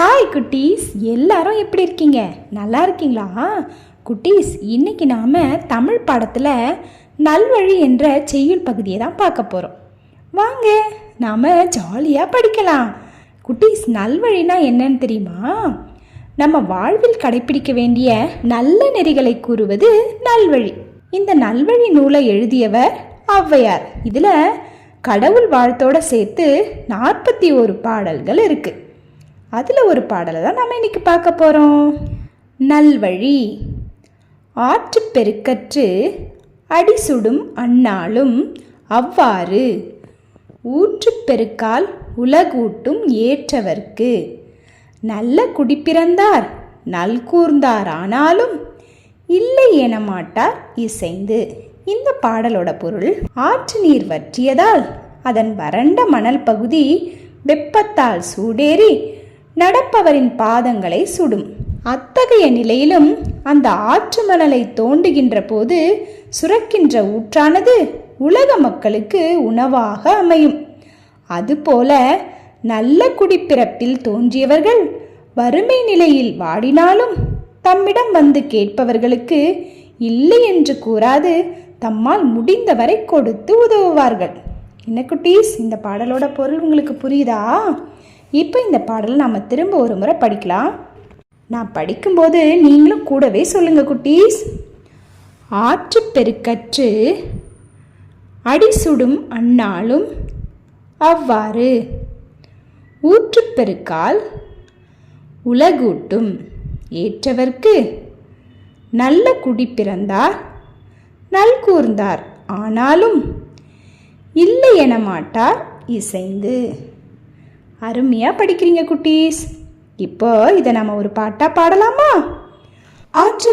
Hi குட்டீஸ் எல்லாரும் எப்படி இருக்கீங்க? நல்லா இருக்கீங்களா? குட்டீஸ் இன்னைக்கு நாம் தமிழ் பாடத்தில் நல்வழி என்ற செய்யுள் பகுதியை தான் பார்க்க போகிறோம் வாங்க நாம் ஜாலியாக படிக்கலாம். குட்டீஸ் நல்வழினா என்னன்னு தெரியுமா? நம்ம வாழ்வில் கடைப்பிடிக்க வேண்டிய நல்ல நெறிகளை கூறுவது நல்வழி. இந்த நல்வழி நூலை எழுதியவர் ஔவையார். இதில் கடவுள் வாழ்த்தோடு சேர்த்து நாற்பத்தி ஒரு பாடல்கள் இருக்குது அதில் ஒரு பாடலை தான் நம்ம இன்னைக்கு பார்க்க போகிறோம் நல்வழி. ஆற்று பெருக்கற்று அடிசுடும் அன்னாலும் அவ்வாறு ஊற்று பெருக்கால் உலகூட்டும் ஏற்றவர்க்கு. நல்ல குடிப்பிறந்தார் நல்கூர்ந்தார் ஆனாலும் இல்லை என மாட்டார் இசைந்து. இந்த பாடலோட பொருள் ஆற்று நீர் வற்றியதால் அதன் வறண்ட மணல் பகுதி வெப்பத்தால் சூடேறி நடப்பவரின் பாதங்களை சுடும். அத்தகைய நிலையிலும் அந்த ஆற்று மணலை தோண்டுகின்ற போது சுரக்கின்ற ஊற்றானது உலக மக்களுக்கு உணவாக அமையும். அதுபோல நல்ல குடிப்பிறப்பில் தோன்றியவர்கள் வறுமை நிலையில் வாடினாலும் தம்மிடம் வந்து கேட்பவர்களுக்கு இல்லை என்று கூறாது தம்மால் முடிந்தவரை கொடுத்து உதவுவார்கள். என்ன குட்டீஸ் இந்த பாடலோட பொருள் உங்களுக்கு புரியுதா? இப்போ இந்த பாடலை நாம் திரும்ப ஒரு முறை படிக்கலாம். நான் படிக்கும்போது நீங்களும் கூடவே சொல்லுங்கள் குட்டீஸ். ஆற்று பெருக்கற்று அடிசுடும் அந்நாளும் அவ்வாறு. ஊற்றுப் பெருக்கால் உலகூட்டும். ஏற்றவர்க்கு நல்ல குடி பிறந்தார் நல்கூர்ந்தார் ஆனாலும் இல்லை என மாட்டார் இசைந்து. அருமையாக படிக்கிறீங்க குட்டீஸ். இப்போ இதை நம்ம ஒரு பாட்டாக பாடலாமா? ஆற்று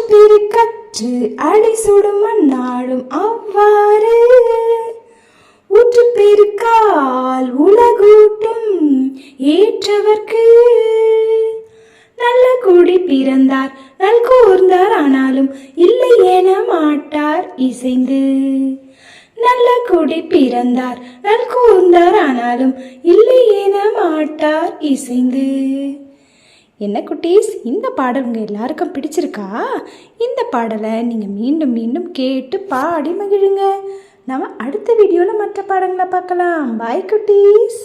கற்று அடி சுடும் நாளும் அவ்வாறு. ஊற்று பெருக்கால் உலகூட்டும் ஏற்றவர்க்கு. நல்ல குடி பிறந்தார் நல் கூர்ந்தார் ஆனாலும் இல்லை என மாட்டார் இசைந்து. நல்ல குடி பிறந்தார் நல் கூர்ந்தார் ஆனாலும் இல்லை மாட்டார் இசைந்து. என்ன குட்டீஸ் இந்த பாடல் உங்கள் எல்லாருக்கும் பிடிச்சிருக்கா? இந்த பாடலை நீங்கள் மீண்டும் மீண்டும் கேட்டு பாடி மகிழுங்க. நம்ம அடுத்த வீடியோவில் மற்ற பாடங்களை பார்க்கலாம். பாய் குட்டீஸ்.